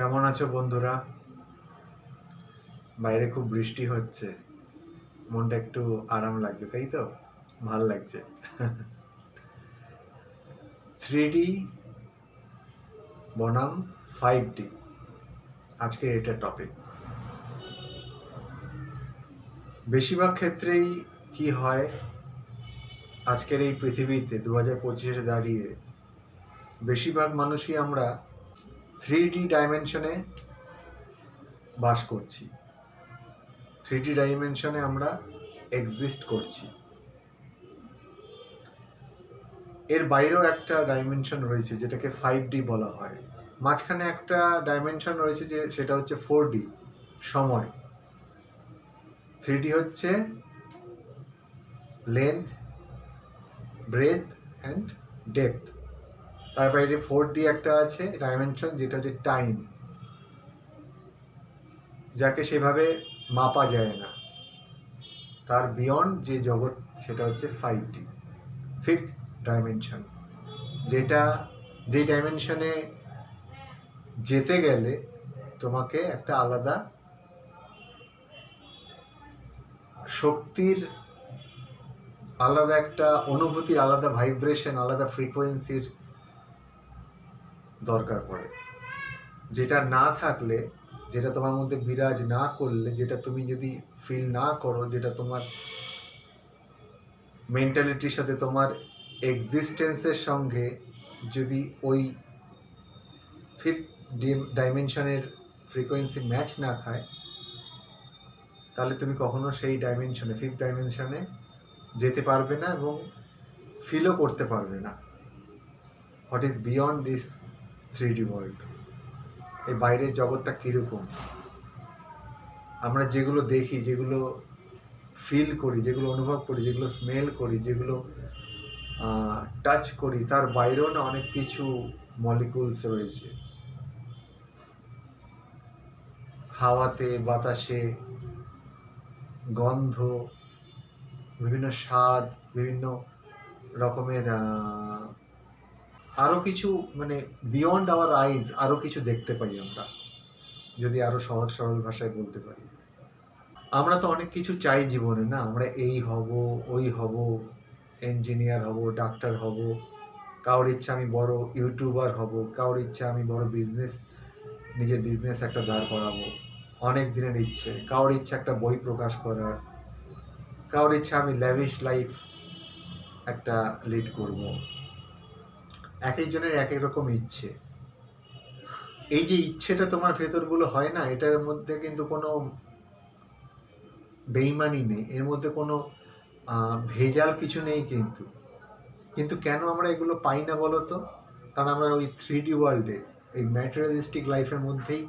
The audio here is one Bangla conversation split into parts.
কেমন আছো বন্ধুরা? বাইরে খুব বৃষ্টি হচ্ছে। মনটা একটু আরাম লাগছে, তাই তো? ভালো লাগছে। থ্রি ডি বনাম ফাইভ ডি আজকে এটা টপিক বেশিরভাগ ক্ষেত্রেই কি হয়, আজকের এই পৃথিবীতে দু হাজার পঁচিশে দাঁড়িয়ে, বেশিরভাগ মানুষই আমরা থ্রি ডি ডাইমেনশনে বাস করছি। থ্রি ডি ডাইমেনশনে আমরা এক্সিস্ট করছি। এর বাইরেও একটা ডাইমেনশন রয়েছে, যেটাকে ফাইভ ডি বলা হয়। মাঝখানে একটা ডাইমেনশন রয়েছে যে, সেটা হচ্ছে ফোর ডি সময়। থ্রি ডি হচ্ছে লেন্থ ব্রেথ অ্যান্ড ডেপথ তার বাইরে ফোর ডি একটা আছে ডাইমেনশন যেটা হচ্ছে টাইম যাকে সেভাবে মাপা যায় না। তার বিয়ন্ড যে জগৎ, সেটা হচ্ছে ফাইভ ডি ফিফথ ডাইমেনশন যেটা, যে ডাইমেনশনে যেতে গেলে তোমাকে একটা আলাদা শক্তির, আলাদা একটা অনুভূতির, আলাদা ভাইব্রেশন আলাদা ফ্রিকোয়েন্সির দরকার পড়ে। যেটা না থাকলে, যেটা তোমার মধ্যে বিরাজ না করলে, যেটা তুমি যদি ফিল না করো, যেটা তোমার মেন্টালিটির সাথে তোমার এক্সিস্টেন্সের সঙ্গে যদি ওই ফিফথ ডাইমেনশনের ফ্রিকোয়েন্সি ম্যাচ না খায়, তাহলে তুমি কখনো সেই ডাইমেনশনে ফিফথ ডাইমেনশনে যেতে পারবে না এবং ফিলও করতে পারবে না। What is beyond this three D world এই বাইরের জগৎটা কীরকম? আমরা যেগুলো দেখি, যেগুলো ফিল করি, যেগুলো অনুভব করি, যেগুলো স্মেল করি, যেগুলো টাচ করি, তার বাইরেও না অনেক কিছু মলিকুলস রয়েছে। হাওয়াতে, বাতাসে, গন্ধ, বিভিন্ন স্বাদ, বিভিন্ন রকমের আরও কিছু মানে বিয়ন্ড আওয়ার আইজ আরও কিছু দেখতে পাই আমরা, যদি আরও সহজ সরল ভাষায় বলতে পারি। আমরা তো অনেক কিছু চাই জীবনে না, আমরা এই হব, ওই হব ইঞ্জিনিয়ার হব ডাক্তার হব, কারোর ইচ্ছা আমি বড় ইউটিউবার হব, কারোর ইচ্ছা আমি বড় বিজনেস নিজের বিজনেস একটা দাঁড় করাবো, অনেক দিনের ইচ্ছে, কারোর ইচ্ছা একটা বই প্রকাশ করার, কারোর ইচ্ছা আমি ল্যাভিশ লাইফ একটা লিড করব। এক একজনের এক এক রকম ইচ্ছে। এই যে ইচ্ছেটা তোমার ভেতরগুলো হয় না, এটার মধ্যে কিন্তু কোনো বেইমানি নেই। এর মধ্যে কোনো ভেজাল কিছু নেই কিন্তু। কিন্তু কেন আমরা এগুলো পাই না বলো তো কারণ আমরা ওই থ্রি ডি ওয়ার্ল্ডে এই ম্যাটেরিয়ালিস্টিক লাইফের মধ্যেই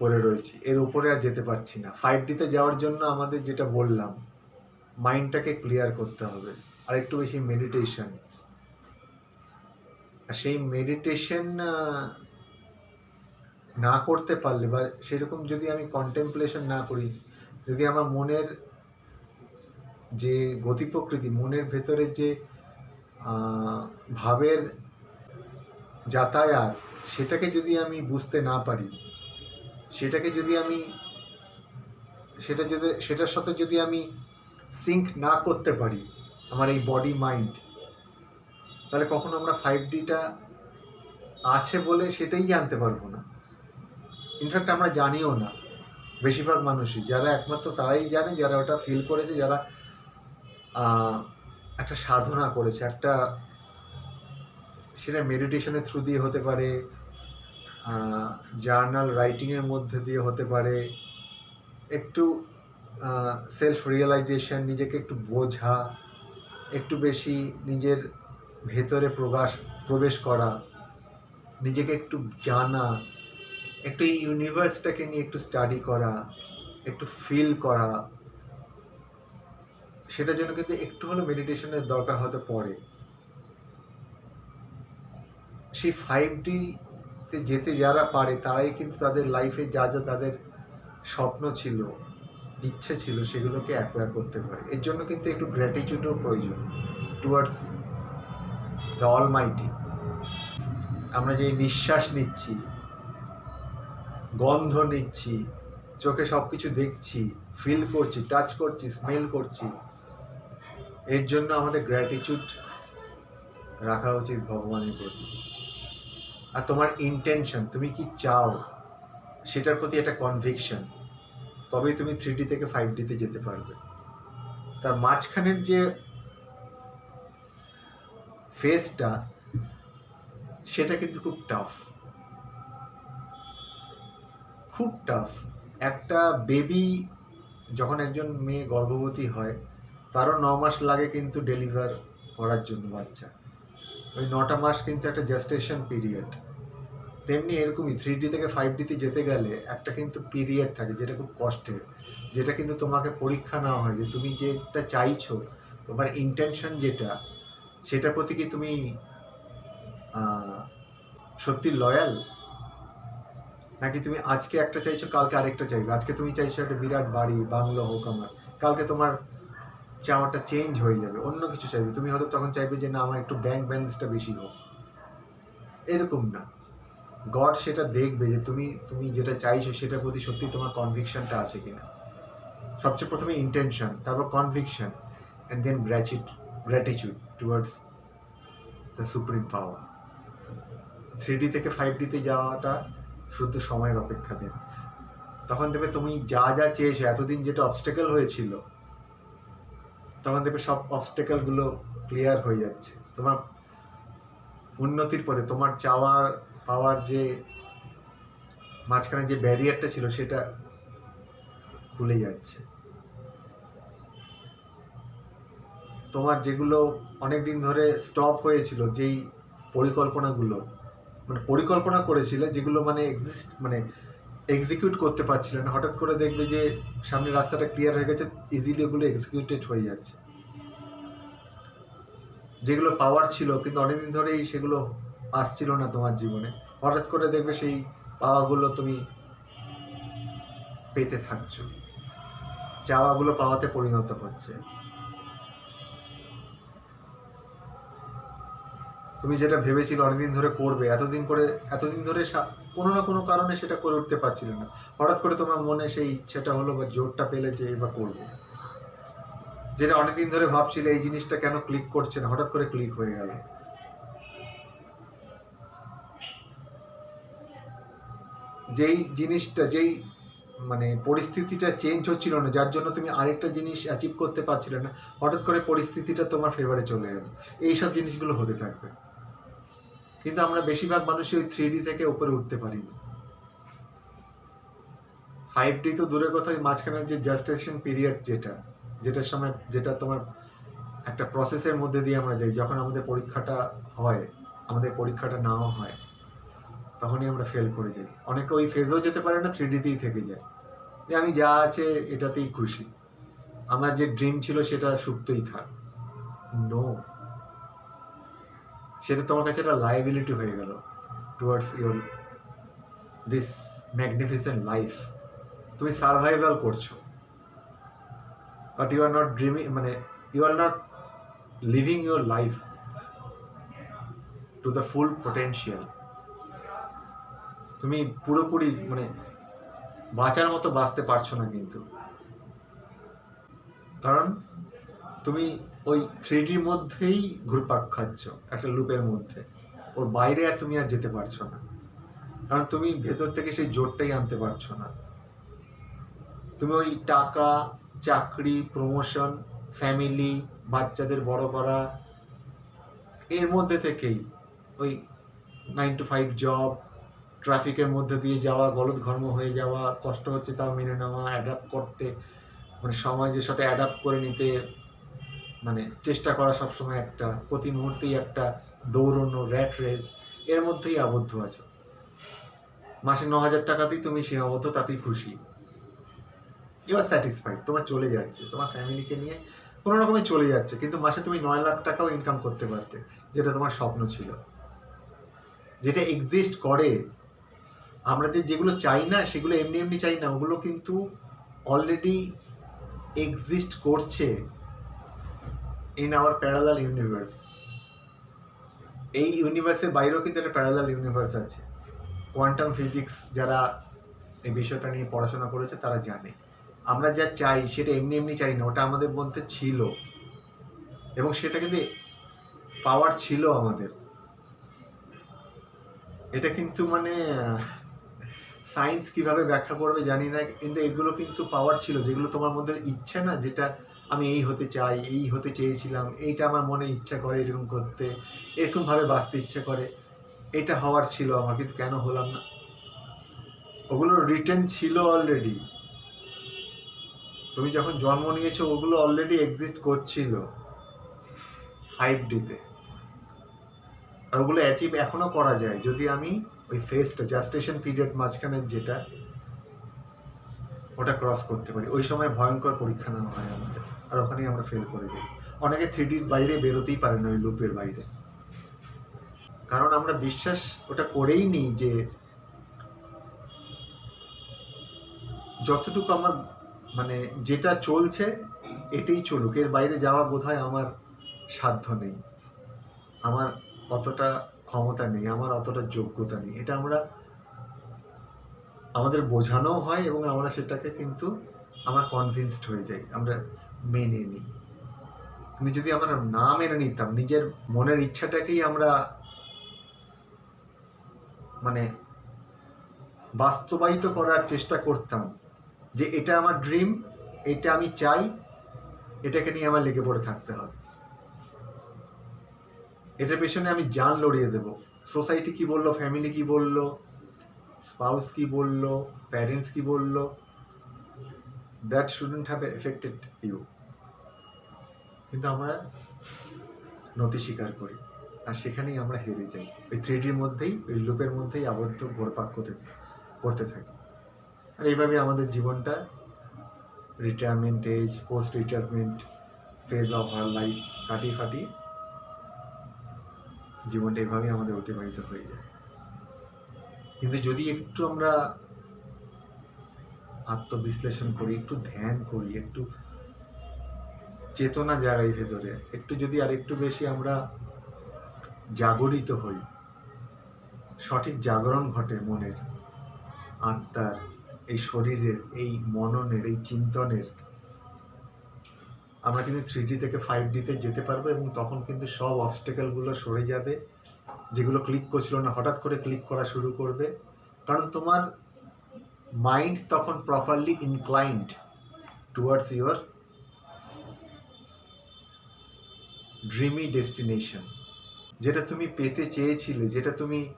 পড়ে রয়েছি। এর উপরে আর যেতে পারছি না। ফাইভ ডিতে যাওয়ার জন্য আমাদের যেটা বললাম মাইন্ডটাকে ক্লিয়ার করতে হবে। আর একটু বেশি মেডিটেশন সেই মেডিটেশন না করতে পারলে বা সেরকম যদি আমি কন্টেম্পলেশন না করি, যদি আমার মনের যে গতি প্রকৃতি, মনের ভেতরের যে ভাবের যাতায়াত, সেটাকে যদি আমি বুঝতে না পারি, সেটাকে যদি আমি, সেটা যদি, সেটার সাথে যদি আমি সিঙ্ক না করতে পারি, আমার এই বডি মাইন্ড তাহলে কখনো আমরা ফাইভ ডিটা আছে বলে সেটাই জানতে পারব না। ইনফ্যাক্ট আমরা জানিও না, বেশিরভাগ মানুষই। যারা একমাত্র তারাই জানে, যারা ওটা ফিল করেছে, যারা একটা সাধনা করেছে, একটা সেটা মেডিটেশনের থ্রু দিয়ে হতে পারে জার্নাল রাইটিংয়ের মধ্যে দিয়ে হতে পারে, একটু সেলফ রিয়েলাইজেশন নিজেকে একটু বোঝা, একটু বেশি নিজের ভেতরে প্রকাশ প্রবেশ করা, নিজেকে একটু জানা, একটু এই ইউনিভার্সটাকে নিয়ে একটু স্টাডি করা, একটু ফিল করা, সেটার জন্য কিন্তু একটু হলেও মেডিটেশনের দরকার হতে পড়ে। সেই ফাইভ ডি যেতে যারা পারে, তারাই কিন্তু তাদের লাইফে যা যা তাদের স্বপ্ন ছিল, ইচ্ছে ছিল, সেগুলোকে অ্যাকোয়ার করতে পারে। এর জন্য কিন্তু একটু গ্র্যাটিটিউডও প্রয়োজন টুয়ার্ডস দ্য অলমাইটি আমরা যে নিঃশ্বাস নিচ্ছি, গন্ধ নিচ্ছি, চোখে সব কিছু দেখছি ফিল করছি টাচ করছি স্মেল করছি, এর জন্য আমাদের গ্র্যাটিচিউড রাখা উচিত ভগবানের প্রতি। আর তোমার ইন্টেনশন তুমি কি চাও, সেটার প্রতি একটা কনভিকশন তবেই তুমি থ্রি ডি থেকে ফাইভ ডিতে যেতে পারবে। তার মাঝখানের যে ফেসটা সেটা কিন্তু খুব টাফ খুব টাফ একটা বেবি যখন একজন মেয়ে গর্ভবতী হয়, তারও ন মাস লাগে কিন্তু ডেলিভার করার জন্য বাচ্চা। ওই নটা মাস কিন্তু একটা জেস্টেশন পিরিয়ড তেমনি এরকমই থ্রি ডি থেকে ফাইভ ডিতে যেতে গেলে একটা কিন্তু পিরিয়ড থাকে যেটা খুব কষ্টের যেটা কিন্তু তোমাকে পরীক্ষা নেওয়া হয় যে তুমি যেটা চাইছো, তোমার ইন্টেনশন যেটা সেটার প্রতি কি তুমি সত্যি লয়াল নাকি তুমি আজকে একটা চাইছো, কালকে আরেকটা চাইবে? আজকে তুমি চাইছো একটা বিরাট বাড়ি, বাংলো হোক আমার। কালকে তোমার চাওয়াটা চেঞ্জ হয়ে যাবে, অন্য কিছু চাইবে। তুমি হয়তো তখন চাইবে যে, না, আমার একটু ব্যাংক ব্যালেন্সটা বেশি হোক। এরকম না। গড সেটা দেখবে যে, তুমি তুমি যেটা চাইছো, সেটার প্রতি সত্যি তোমার কনভিকশনটা আছে কিনা। সবচেয়ে প্রথমে ইন্টেনশন তারপর conviction and then গ্র্যাচিট gratitude towards the supreme power three D থেকে ফাইভ ডিতে যাওয়াটা শুধু সময়ের অপেক্ষা দেন তখন দেখবে তুমি যা যা চেয়েছো, এতদিন যেটা অবস্টেকেল হয়েছিল, তখন দেখবে সব অবস্টেকেলগুলো ক্লিয়ার হয়ে যাচ্ছে। তোমার উন্নতির পথে, তোমার চাওয়ার পাওয়ার যে মাঝখানে যে ব্যারিয়ারটা ছিল, সেটা খুলে যাচ্ছে। তোমার যেগুলো অনেক দিন ধরে স্টপ হয়েছিল, যেই পরিকল্পনাগুলো মানে পরিকল্পনা করেছিলে যেগুলো মানে এক্সিস্ট মানে এক্সিকিউট করতে পারছিলে না, হঠাৎ করে দেখবে যে সামনে রাস্তাটা ক্লিয়ার হয়ে গেছে ইজিলি ওগুলো এক্সিকিউটেড হয়ে যাচ্ছে। যেগুলো পাওয়ার ছিল, কিন্তু অনেকদিন ধরেই সেগুলো আসছিল না তোমার জীবনে। হঠাৎ করে দেখবে সেই পাওয়াগুলো তুমি পেতে থাকছো। চাওয়াগুলো পাওয়াতে পরিণত হচ্ছে। তুমি যেটা ভেবেছিলে অনেকদিন ধরে করবে, এতদিন করে, এতদিন ধরে কোনো না কোনো কারণে সেটা করে উঠতে পারছিলে না। হঠাৎ করে তোমার মনে সেই ইচ্ছেটা হলো বা জোরটা পেলে যে এবার করব। যেটা অনেকদিন ধরে ভাবছিলে এই জিনিসটা কেন ক্লিক করছে না, হঠাৎ করে ক্লিক হয়ে গেল। যেই জিনিসটা, যেই মানে পরিস্থিতিটা চেঞ্জ হচ্ছিল না, যার জন্য তুমি আরেকটা জিনিস অ্যাচিভ করতে পারছিলে না, হঠাৎ করে পরিস্থিতিটা তোমার ফেভারে চলে গেল এইসব জিনিসগুলো হতে থাকবে। কিন্তু আমরা বেশিরভাগ মানুষই ওই থ্রি থেকে উপরে উঠতে পারি না। ফাইভ ডি তো দূরের কথা, ওই মাঝখানে যে জাস্টেশন পিরিয়ড যেটা, যেটার সময় যেটা তোমার একটা প্রসেসের মধ্যে দিয়ে আমরা যাই, যখন আমাদের পরীক্ষাটা হয়, আমাদের পরীক্ষাটা নাও হয়, তখনই আমরা ফেল করে যাই। অনেকে ওই ফেজেও যেতে পারে না থ্রি ডিতেই থেকে যায়। যে আমি যা আছে এটাতেই খুশি। আমার যে ড্রিম ছিল সেটা সুপ্তই থাক। নো সেটা তোমার কাছে একটা লাইবিলিটি হয়ে গেল towards your this magnificent life তুমি সার্ভাইভাল করছ। But you are not dreaming মানে you are not living your life to the full potential তুমি পুরোপুরি মানে বাঁচার মতো বাঁচতে পারছ না কিন্তু। কারণ তুমি ওই থ্রিডির মধ্যেই ঘুরপাক খাচ্ছ, একটা লুপের মধ্যে। ওর বাইরে আর তুমি আর যেতে পারছ না। কারণ তুমি ভেতর থেকে সেই জোরটাই আনতে পারছ না। তুমি ওই টাকা, চাকরি প্রমোশন ফ্যামিলি বাচ্চাদের বড় করা, এর মধ্যে থেকেই ওই নাইন টু ফাইভ জব ট্রাফিকের মধ্যে দিয়ে যাওয়া, গলদ ঘর্ম হয়ে যাওয়া, কষ্ট হচ্ছে তাও মেনে নেওয়া অ্যাডাপ্ট করতে মানে সমাজের সাথে অ্যাডাপ্ট করে নিতে মানে চেষ্টা করা সবসময় একটা, প্রতি মুহূর্তেই একটা দৌড়নো র্যাট রেস এর মধ্যেই আবদ্ধ আছো। মাসে ন হাজার টাকাতেই তুমি সীমাবদ্ধ, তাতেই খুশি। ইউ আর স্যাটিসফাইড তোমার চলে যাচ্ছে, তোমার ফ্যামিলিকে নিয়ে কোনো রকমে চলে যাচ্ছে, কিন্তু মাসে তুমি নয় লাখ টাকাও ইনকাম করতে পারতে, যেটা তোমার স্বপ্ন ছিল। যেটা এক্সিস্ট করে, আমরা যে যেগুলো চাই না, সেগুলো এমনি এমনি চাই না, ওগুলো কিন্তু অলরেডি এক্সিস্ট করছে। ইন আওয়ার প্যারালাল ইউনিভার্স এই ইউনিভার্সের বাইরেও কিন্তু একটা প্যারালাল ইউনিভার্স আছে। কোয়ান্টাম ফিজিক্স যারা এই বিষয়টা নিয়ে পড়াশোনা করেছে, তারা জানে। আমরা যা চাই, সেটা এমনি এমনি চাই না, ওটা আমাদের মধ্যে ছিল। এবং সেটা কিন্তু পাওয়ার ছিল আমাদের। এটা কিন্তু মানে সায়েন্স কীভাবে ব্যাখ্যা করবে জানি না, কিন্তু এগুলো কিন্তু পাওয়ার ছিল, যেগুলো তোমার মধ্যে ইচ্ছে না, যেটা আমি এই হতে চাই, এই হতে চেয়েছিলাম, এইটা আমার মনে ইচ্ছা করে এরকম করতে, এরকমভাবে বাঁচতে ইচ্ছা করে। এটা হওয়ার ছিল আমার, কিন্তু কেন হলাম না? ওগুলো রিটার্ন ছিল অলরেডি তুমি যখন জন্ম নিয়েছো, ওগুলো অলরেডি এক্সিস্ট করছিল ফাইভ ডিতে আর ওগুলো অ্যাচিভ এখনও করা যায়। যদি আমি ওই ফেসটা জাস্টেশন পিরিয়ড মাঝখানের যেটা, ওটা ক্রস করতে পারি। ওই সময় ভয়ঙ্কর পরীক্ষা নেওয়া হয় আমাদের। আর ওখানেই আমরা ফেল করে যাই। অনেকে থ্রি ডির বাইরে বেরোতেই পারে না ওই লুপের বাইরে। কারণ আমরা বিশ্বাস ওটা করেই নিই যে যতটুকু আমার মানে যেটা চলছে এটাই চলুক। এর বাইরে যাওয়া বোধহয় আমার সাধ্য নেই। আমার অতটা ক্ষমতা নেই, আমার অতটা যোগ্যতা নেই। এটা আমরা আমাদের বোঝানোও হয় এবং আমরা সেটাকে কিন্তু আমরা কনভিনসড হয়ে যাই। আমরা মেনে নিই কিন্তু যদি আমরা না মেনে নিতাম, নিজের মনের ইচ্ছাটাকেই আমরা মানে বাস্তবায়িত করার চেষ্টা করতাম যে এটা আমার ড্রিম, এটা আমি চাই, এটাকে নিয়ে আমার লেগে পড়ে থাকতে হবে এটার পেছনে আমি জান লড়িয়ে দেব। সোসাইটি কি বলল, ফ্যামিলি কি বলল, স্পাউস কি বলল, প্যারেন্টস কি বলল, that shouldn't have affected you. কিন্তু আমরা নতি স্বীকার করি। আর সেখানেই আমরা হেরে যাই। ওই থ্রিডির মধ্যেই, ওই লুপের মধ্যেই আবদ্ধ ঘোরপাক করতে করতে থাকি। আর এইভাবে আমাদের জীবনটা retirement age post retirement phase of our life কাটিয়ে ফাটিয়ে জীবনটা এভাবেই আমাদের অতিবাহিত হয়ে যায়। কিন্তু যদি একটু আমরা আত্মবিশ্লেষণ করি, একটু ধ্যান করি, একটু চেতনা জাগাই ভেতরে, একটু যদি আর একটু বেশি আমরা জাগরিত হই, সঠিক জাগরণ ঘটে মনের, আত্মার, এই শরীরের, এই মননের, এই চিন্তনের, আমরা কিন্তু থ্রি ডি থেকে ফাইভ ডিতে যেতে পারব এবং তখন কিন্তু সব অবস্টেকেলগুলো সরে যাবে, যেগুলো ক্লিক করছিল না, হঠাৎ করে ক্লিক করা শুরু করবে। কারণ তোমার মাইন্ড তখন properly inclined towards your dreamy destination যেটা তুমি পেতে চেয়েছিলে, যেটা তুমি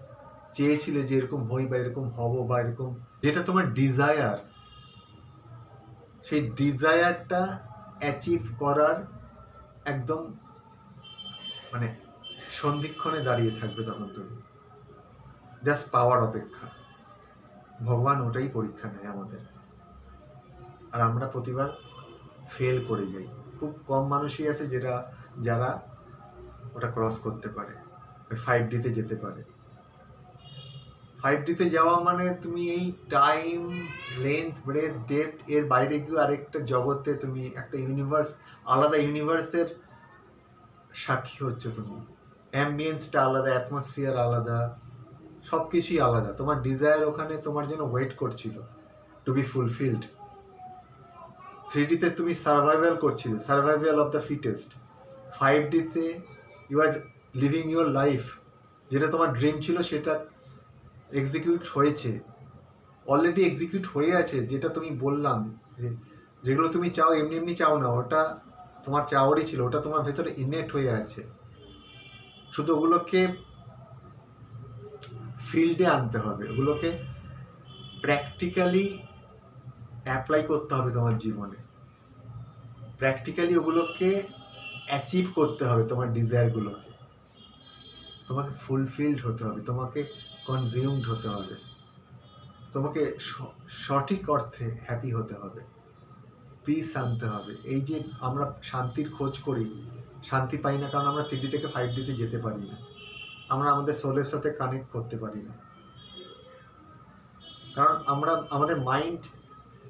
চেয়েছিলে যে এরকম হই বা এরকম হব বা এরকম, যেটা তোমার ডিজায়ার সেই ডিজায়ারটা অ্যাচিভ করার একদম মানে সন্ধিক্ষণে দাঁড়িয়ে থাকবে তখন তুমি। জাস্ট পাওয়ার অপেক্ষা। ভগবান ওটাই পরীক্ষা নেয় আমাদের। আর আমরা প্রতিবার ফেল করে যাই। খুব কম মানুষই আছে যেটা যারা ওটা ক্রস করতে পারে ফাইভ ডিতে যেতে পারে। ফাইভ ডিতে যাওয়া মানে তুমি এই টাইম লেন্থ ব্রেথ ডেপথ এর বাইরে গিয়ে আরেকটা জগতে তুমি একটা ইউনিভার্স আলাদা ইউনিভার্সের সাক্ষী হচ্ছে তুমি। অ্যাম্বিয়েন্সটা আলাদা অ্যাটমসফিয়ার আলাদা সব কিছুই আলাদা। তোমার ডিজায়ার ওখানে তোমার জন্য ওয়েট করছিল টু বি ফুলফিল্ড থ্রি ডিতে তুমি সার্ভাইভাল করছিলে survival of the fittest five ডিতে you are living your life যেটা তোমার ড্রিম ছিল সেটা এক্সিকিউট হয়েছে। অলরেডি এক্সিকিউট হয়ে আছে, যেটা তুমি বললাম যেগুলো তুমি চাও, এমনি এমনি চাও না, ওটা তোমার চাওয়ারই ছিল, ওটা তোমার ভেতরে ইনেট হয়ে আছে। শুধু ওগুলোকে ফিল্ডে আনতে হবে, ওগুলোকে প্র্যাকটিক্যালি অ্যাপ্লাই করতে হবে তোমার জীবনে। প্র্যাকটিক্যালি ওগুলোকে অ্যাচিভ করতে হবে তোমার ডিজায়ারগুলোকে তোমাকে ফুলফিলড হতে হবে, তোমাকে কনজিউমড হতে হবে। তোমাকে সঠিক অর্থে হ্যাপি হতে হবে। পিস আনতে হবে। এই যে আমরা শান্তির খোঁজ করি, শান্তি পাই না কারণ আমরা থ্রি থেকে ফাইভ ডিতে যেতে পারি না। আমরা আমাদের সোলের সাথে কানেক্ট করতে পারি না। কারণ আমরা, আমাদের মাইন্ড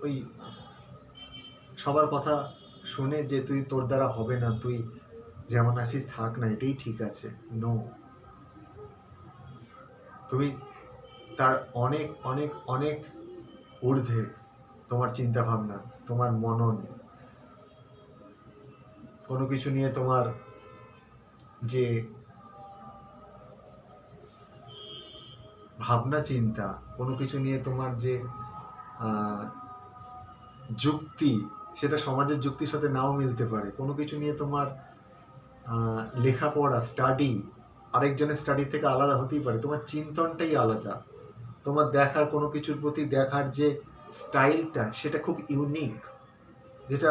ওই সবার কথা শুনে যে তুই তোর দ্বারা হবে না, তুই যেমন আছিস থাক না, এটাই ঠিক আছে। নো তুমি তার অনেক অনেক অনেক ঊর্ধ্বে তোমার চিন্তা ভাবনা তোমার মনন। কোনো কিছু নিয়ে তোমার যে ভাবনা, চিন্তা, কোনো কিছু নিয়ে তোমার যে যুক্তি সেটা সমাজের যুক্তির সাথে নাও মিলতে পারে। কোনো কিছু নিয়ে তোমার লেখাপড়া স্টাডি আরেকজনের স্টাডি থেকে আলাদা হতেই পারে। তোমার চিন্তনটাই আলাদা। তোমার দেখার, কোনো কিছুর প্রতি দেখার যে স্টাইলটা সেটা খুব ইউনিক যেটা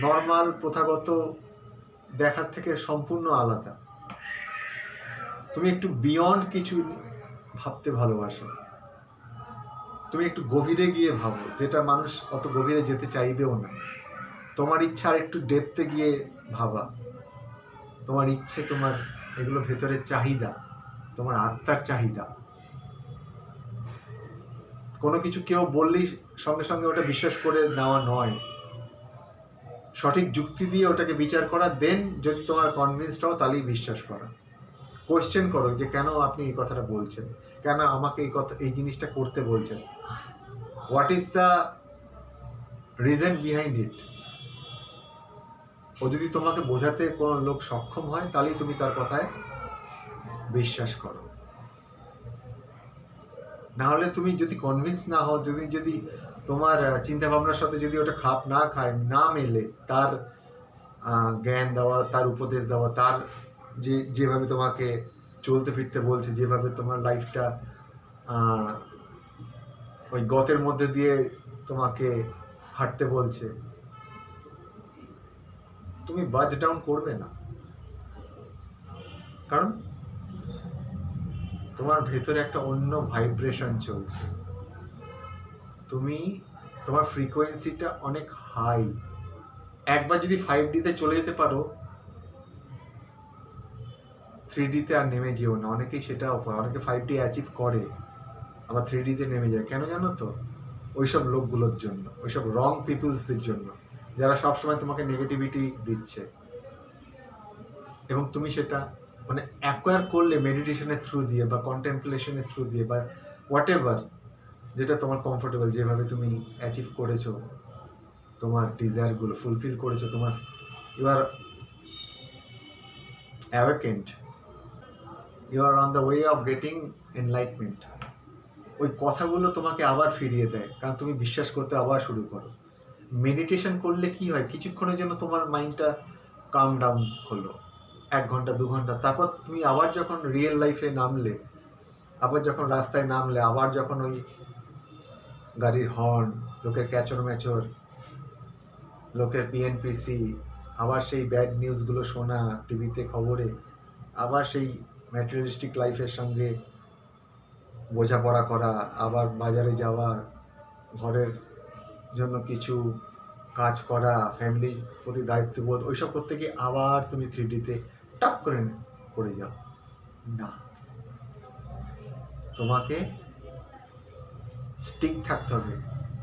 নর্মাল প্রথাগত দেখার থেকে সম্পূর্ণ আলাদা। তুমি একটু বিয়ন্ড কিছু ভাবতে ভালোবাসো। তুমি একটু গভীরে গিয়ে ভাবো, যেটা মানুষ অত গভীরে যেতে চাইবেও না। তোমার ইচ্ছা আর একটু ডেপতে গিয়ে ভাবা। তোমার ইচ্ছে, তোমার এগুলো ভেতরের চাহিদা, তোমার আত্মার চাহিদা। কোনো কিছু কেউ বললেই সঙ্গে সঙ্গে ওটা বিশ্বাস করে নেওয়া নয়। সঠিক যুক্তি দিয়ে ওটাকে বিচার করা দেন যদি তোমার কনভিন্সড হও তাহলেই বিশ্বাস করা। কোয়েশ্চেন করো যে কেন আপনি এই কথাটা বলছেন? কেন আমাকে এই কথা, এই জিনিসটা করতে বলছেন? What is the reason behind it ও যদি তোমাকে বোঝাতে কোনো লোক সক্ষম হয়, তাহলেই তুমি তার কথায় বিশ্বাস করো। না হলে তুমি যদি কনভিন্স না হও, তুমি যদি তোমার চিন্তা ভাবনার সাথে যদি ওটা খাপ না খায়, না মেলে, তার জ্ঞান দেওয়া, তার উপদেশ দেওয়া, তার যে, যেভাবে তোমাকে চলতে ফিরতে বলছে যেভাবে তোমার লাইফটা ওই গতের মধ্যে দিয়ে তোমাকে হাঁটতে বলছে। তুমি বাজ ডাউন করবে না। কারণ তোমার ভেতরে একটা অন্য ভাইব্রেশন চলছে। তুমি, তোমার ফ্রিকোয়েন্সিটা অনেক হাই একবার যদি ফাইভ ডিতে চলে যেতে পারো থ্রি ডিতে আর নেমে যেও না। অনেকেই সেটাও করে, অনেকে ফাইভ ডি অ্যাচিভ করে, আবার থ্রি ডিতে নেমে যায়। কেন জানো তো? ওইসব লোকগুলোর জন্য, ওইসব রং পিপলসদের জন্য, যারা সবসময় তোমাকে নেগেটিভিটি দিচ্ছে। এবং তুমি সেটা মানে অ্যাকোয়ার করলে মেডিটেশনের থ্রু দিয়ে বা কন্টেম্পলেশনের থ্রু দিয়ে বা হোয়াট এভার যেটা তোমার কমফোর্টেবল যেভাবে তুমি অ্যাচিভ করেছ, তোমার ডিজায়ারগুলো ফুলফিল করেছ, তোমার you are awakened you are on the way of getting enlightenment ওই কথাগুলো তোমাকে আবার ফিরিয়ে দেয়, কারণ তুমি বিশ্বাস করতে আবার শুরু করো। মেডিটেশন করলে কি হয়? কিছুক্ষণের জন্য তোমার মাইন্ডটা কাম ডাউন হলো। এক ঘণ্টা, দু ঘণ্টা, তারপর তুমি আবার যখন রিয়েল লাইফে নামলে, আবার যখন রাস্তায় নামলে, আবার যখন ওই গাড়ির হর্ন লোকের ক্যাচর ম্যাচর লোকের পিএনপিসি আবার সেই ব্যাড নিউজগুলো শোনা টিভিতে খবরে, আবার সেই ম্যাটেরিয়ালিস্টিক লাইফের সঙ্গে বোঝাপড়া করা, আবার বাজারে যাওয়া, ঘরের জন্য কিছু কাজ করা ফ্যামিলির প্রতি দায়িত্ববোধ, ওইসব করতে গিয়ে আবার তুমি থ্রি ডিতে টাক করে পড়ে যাও। না। তোমাকে স্টিক থাকতে হবে।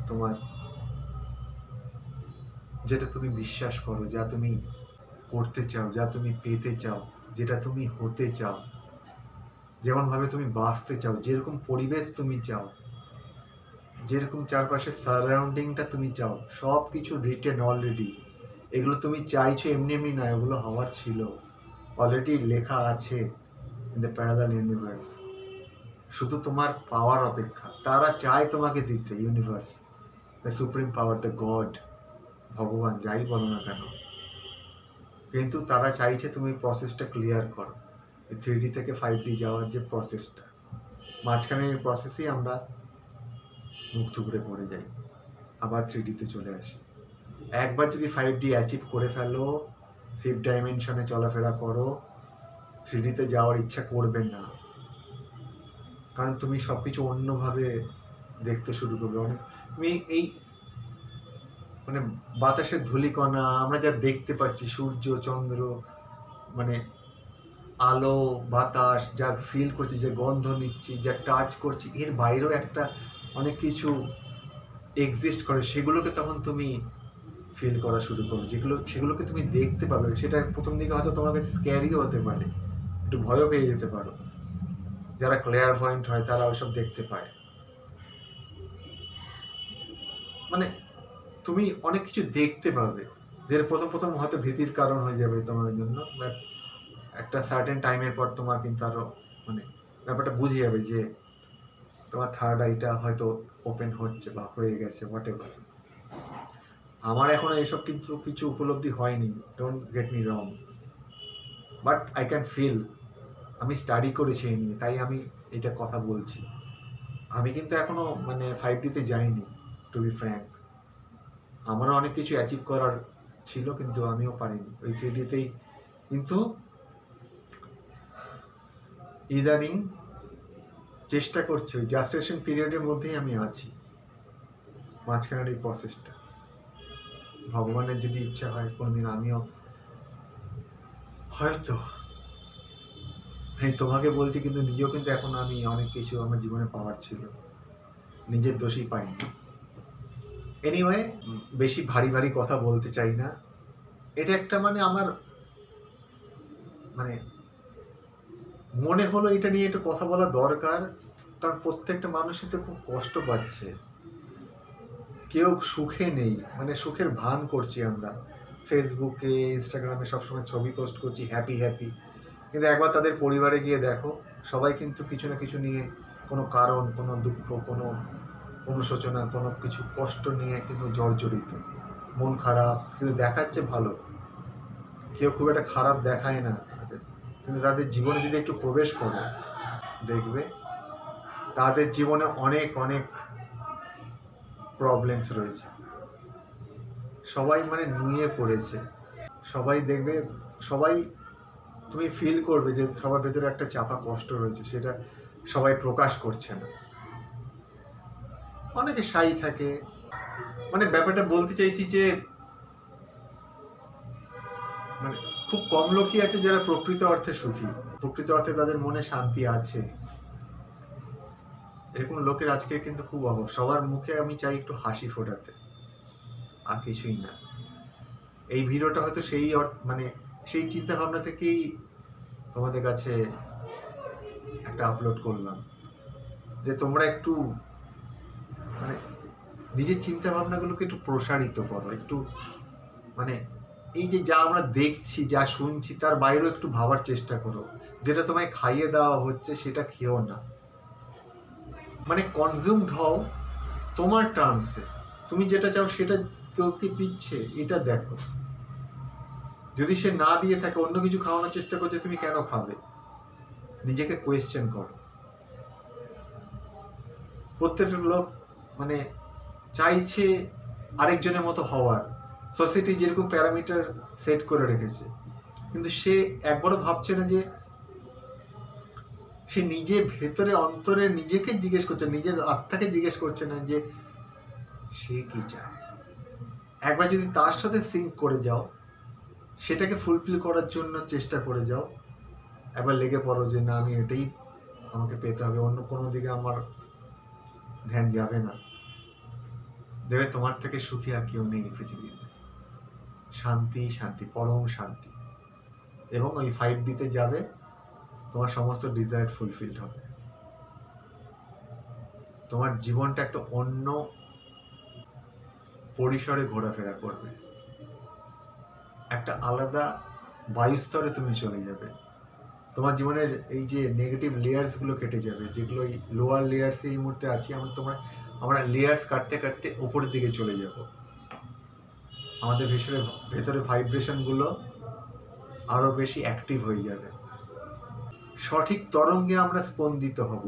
তোমার যেটা তুমি বিশ্বাস করো, যা তুমি করতে চাও, যা তুমি পেতে চাও, যেটা তুমি হতে চাও যেমনভাবে তুমি বাঁচতে চাও, যেরকম পরিবেশ তুমি চাও, যেরকম চারপাশের সারাউন্ডিংটা তুমি চাও সব কিছু রিটেন অলরেডি এগুলো তুমি চাইছো এমনি এমনি নয়, ওগুলো হওয়ার ছিল। অলরেডি লেখা আছে ইন দ্য প্যারালাল ইউনিভার্স শুধু তোমার পাওয়ার অপেক্ষা। তারা চায় তোমাকে দিতে universe the supreme power the god ভগবান, যাই বলো না কেন। কিন্তু তারা চাইছে তুমি প্রসেসটা ক্লিয়ার করো। থ্রি ডি থেকে ফাইভ ডি যাওয়ার যে প্রসেসটা মাঝখানে এই প্রসেসেই আমরা মুখ থুবড়ে পড়ে যাই, আবার থ্রি ডিতে চলে আসি। একবার যদি ফাইভ ডি অ্যাচিভ করে ফেলো ফিফথ ডাইমেনশনে চলাফেরা করো থ্রি ডিতে যাওয়ার ইচ্ছা করবে না। কারণ তুমি সব কিছু অন্যভাবে দেখতে শুরু করবে। অনেক তুমি এই মানে বাতাসের ধূলিকণা, আমরা যা দেখতে পাচ্ছি, সূর্য, চন্দ্র মানে আলো, বাতাস, যা ফিল করছি, যে গন্ধ নিচ্ছি, যা টাচ করছি, এর বাইরেও একটা অনেক কিছু এক্সিস্ট করে। সেগুলোকে তখন তুমি ফিল করা শুরু করো। যেগুলো, সেগুলোকে তুমি দেখতে পাবে। সেটা প্রথম দিকে হয়তো তোমার কাছে স্ক্যারিও হতে পারে। একটু ভয়ও পেয়ে যেতে পারো। যারা ক্লিয়ার পয়েন্ট হয়, তারা ওইসব দেখতে পায়। মানে তুমি অনেক কিছু দেখতে পাবে। যে প্রথম প্রথম হয়তো ভীতির কারণ হয়ে যাবে তোমার জন্য। একটা সার্টেন টাইমের পর তোমার কিন্তু আরও মানে ব্যাপারটা বুঝে যাবে যে তোমার থার্ড আইটা হয়তো ওপেন হচ্ছে বা হয়ে গেছে হোয়াট এভার আমার এখনও এসব কিন্তু কিছু উপলব্ধি হয়নি don't get me wrong but I can feel আমি স্টাডি করেছি এই নিয়ে, তাই আমি এটা কথা বলছি। আমি কিন্তু এখনও মানে ফাইভ ডিতে যাইনি টু বি ফ্র্যাঙ্ক আমারও অনেক কিছু অ্যাচিভ করার ছিল, কিন্তু আমিও পারিনি। ওই থ্রি ডিতেই কিন্তু ইদানিং চেষ্টা করছি, ওই জাস্টেশন পিরিয়ডের মধ্যেই আমি আছি। মাঝখানের এই প্রসেসটা ভগবানের যদি ইচ্ছা হয়, কোনোদিন আমিও হয়তো এই তোমাকে বলছি কিন্তু নিজেও কিন্তু এখন আমি অনেক কিছু আমার জীবনে পাওয়ার ছিল। নিজের দোষই পাইনি। এনিওয়ে বেশি ভারী ভারী কথা বলতে চাই না। এটা একটা মানে আমার মানে মনে হলো এটা নিয়ে একটু কথা বলা দরকার, কারণ প্রত্যেকটা মানুষই তো খুব কষ্ট পাচ্ছে। কেউ সুখে নেই মানে সুখের ভান করছি আমরা। ফেসবুকে ইনস্টাগ্রামে সবসময় ছবি পোস্ট করছি হ্যাপি হ্যাপি কিন্তু একবার তাদের পরিবারে গিয়ে দেখো, সবাই কিন্তু কিছু না কিছু নিয়ে কোনো কারণ, কোনো দুঃখ, কোনো অনুশোচনা, কোনো কিছু কষ্ট নিয়ে কিন্তু জর্জরিত। মন খারাপ, কিন্তু দেখাচ্ছে ভালো। কেউ খুব একটা খারাপ দেখায় না। কিন্তু তাদের জীবনে যদি একটু প্রবেশ করো, দেখবে তাদের জীবনে অনেক অনেক প্রবলেমস রয়েছে। সবাই মানে নুয়ে পড়েছে। সবাই দেখবে, সবাই তুমি ফিল করবে যে সবার ভেতরে একটা চাপা কষ্ট রয়েছে, সেটা সবাই প্রকাশ করছে না। অনেকে সাই থাকে। মানে ব্যাপারটা বলতে চাইছি যে মানে খুব কম লোকই আছে যারা প্রকৃত অর্থে সুখী। প্রকৃত অর্থে তাদের মনে শান্তি আছে। এরকম লোকের আজকে কিন্তু খুব অভাব। সবার মুখে আমি চাই একটু হাসি ফোটাতে। আর কিছুই না। এই ভিডিওটা হয়তো সেই মানে সেই চিন্তা ভাবনা থেকেই তোমাদের কাছে একটা আপলোড করলাম। যে তোমরা একটু মানে নিজের চিন্তা ভাবনাগুলোকে একটু প্রসারিত করো। একটু মানে এই যে যা আমরা দেখছি, যা শুনছি, তার বাইরেও একটু ভাবার চেষ্টা করো। যেটা তোমায় খাইয়ে দেওয়া হচ্ছে, সেটা খেও না। মানে কনজিউমড হও তোমার টার্মসে তুমি যেটা চাও, সেটা কেউ কি দিচ্ছে এটা দেখো। যদি সে না দিয়ে থাকে, অন্য কিছু খাওয়ানোর চেষ্টা করছে, তুমি কেন খাবে? নিজেকে কোয়েশ্চেন করো। প্রত্যেকটা লোক মানে চাইছে আরেকজনের মতো হওয়ার। সোসাইটি যেরকম প্যারামিটার সেট করে রেখেছে। কিন্তু সে একবারও ভাবছে না যে সে নিজে ভেতরে, অন্তরে নিজেকে জিজ্ঞেস করছে, নিজের আত্মাকে জিজ্ঞেস করছে না যে সে কি চায়। একবার যদি তার সাথে সিঙ্ক করে যাও, সেটাকে ফুলফিল করার জন্য চেষ্টা করে যাও, একবার লেগে পড়ো যে না, আমি এটাই আমাকে পেতে হবে, অন্য কোনো দিকে আমার ধ্যান যাবে না। দেবে তোমার থেকে সুখী আর কেউ নেই এই পৃথিবীতে। শান্তি শান্তি, পরম শান্তি। এবং ওই ফাইভ ডিতে যাবে, তোমার সমস্ত ডিজায়ার ফুলফিলড হবে। তোমার জীবনটা একটা অন্য পরিসরে ঘোরাফেরা করবে। একটা আলাদা বায়ুস্তরে তুমি চলে যাবে। তোমার জীবনের এই যে নেগেটিভ লেয়ার্সগুলো কেটে যাবে, যেগুলো লোয়ার লেয়ার্সে এই মুহূর্তে আছি, আমরা তোমরা, আমরা লেয়ার্স কাটতে কাটতে উপরের দিকে চলে যাব। আমাদের ভেতরে ভেতরে ভাইব্রেশনগুলো আরও বেশি অ্যাক্টিভ হয়ে যাবে। সঠিক তরঙ্গে আমরা স্পন্দিত হব।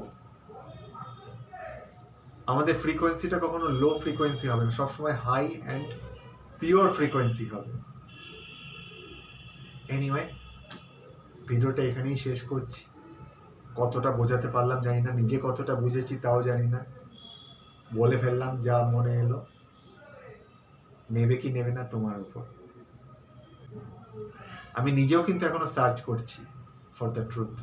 আমাদের ফ্রিকোয়েন্সিটা কখনো লো ফ্রিকোয়েন্সি হবে না, সবসময় হাই অ্যান্ড পিওর ফ্রিকোয়েন্সি হবে। এনিওয়ে ভিডিওটা এখানেই শেষ করছি। কতটা বোঝাতে পারলাম জানি না, নিজে কতটা বুঝেছি তাও জানি না। বলে ফেললাম যা মনে এলো। নেবে কি নেবে না তোমার উপর। আমি নিজেও কিন্তু এখনও সার্চ করছি ফর দ্য ট্রুথ